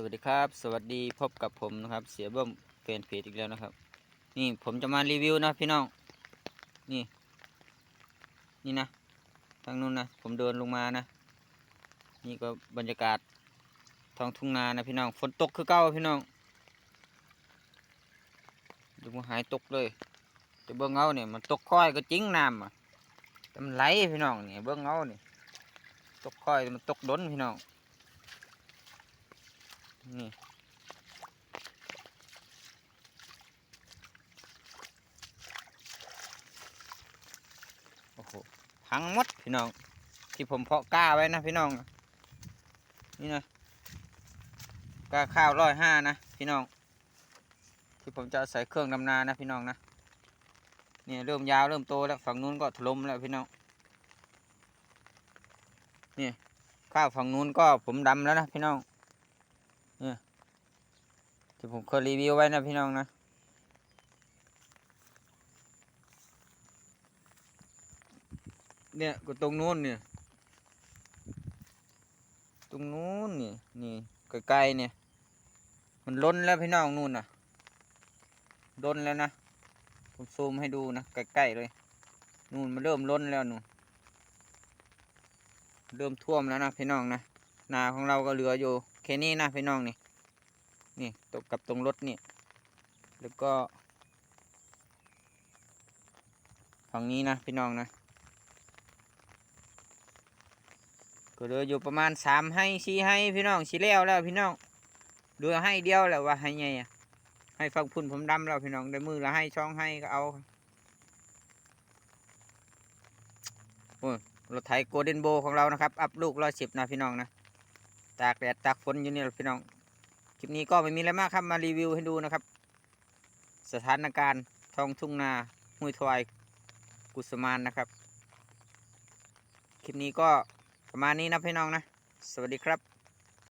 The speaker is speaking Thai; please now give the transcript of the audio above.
สวัสดีครับ สวัสดีพบกับผมนะครับ เสียเบิ้มเฟนเพจอีกแล้วนะครับ นี่ผมจะมารีวิวนะพี่น้อง นี่ นี่นะ ทางนู้นนะ ผมเดินลงมานะ นี่ก็บรรยากาศท้องทุ่งนานะพี่น้อง ฝนตกคือเก้าพี่น้อง ดูมันหายตกเลยแต่เบื้องเอาเนี่ยมันตกค่อยก็จริงน้ำอะแต่มันไหลพี่น้องเนี่ยเบื้องเอาเนี่ยตกค่อยมันตกดนพี่น้อง นี่โอ้โหพังหมดพี่น้อง ที่ผมเพาะกล้าไว้นะพี่น้อง นี่นะกล้าข้าวร้อยห้านะพี่น้อง ที่ผมจะใส่เครื่องดำนานะพี่น้องนะเนี่ยเริ่มยาวเริ่มโตแล้วฝั่งนู้นก็ถล่มแล้วพี่น้องนี่ข้าวฝั่งนู้นก็ผมดำแล้วนะพี่น้อง เนี่ยที่ผมเคยรีวิวไว้นะพี่น้องนะเนี่ยก็ตรงนู้นเนี่ย ตรงนู้นนี่นี่ไกลๆเนี่ย มันล้นแล้วพี่น้องนู่นน่ะล้นแล้วนะผมซูมให้ดูนะใกล้ๆเลยนู่นมันเริ่มล้นแล้วนู่นเริ่มท่วมแล้วนะพี่น้องนะนาของเราก็เหลืออยู่ ค่นี้นะพี่น้องนี่นี่ตกกับตรงรถนี่แล้วก็ฝั่งนี้นะพี่น้องนะก็เหลืออยู่ประมาณสามให้สี่ให้พี่น้องสี่แล้วแล้วพี่น้องเหลือให้เดียวแล้วว่าให้ไงอะให้ฟังพุ่นผมดำแล้วพี่น้องได้มือละให้ช่องให้ก็เอาโอ้ยรถไถโกลเด้นโบของเรานะครับ อัพลูกร้อยสิบนะพี่น้องนะ ตากแดดตากฝนอยู่นี่แหละพี่น้อง คลิปนี้ก็ไม่มีอะไรมากครับมารีวิวให้ดูนะครับ สถานการณ์ท้องทุ่งนาห้วยทวายกุสมานนะครับ คลิปนี้ก็ประมาณนี้นะพี่น้องนะ สวัสดีครับ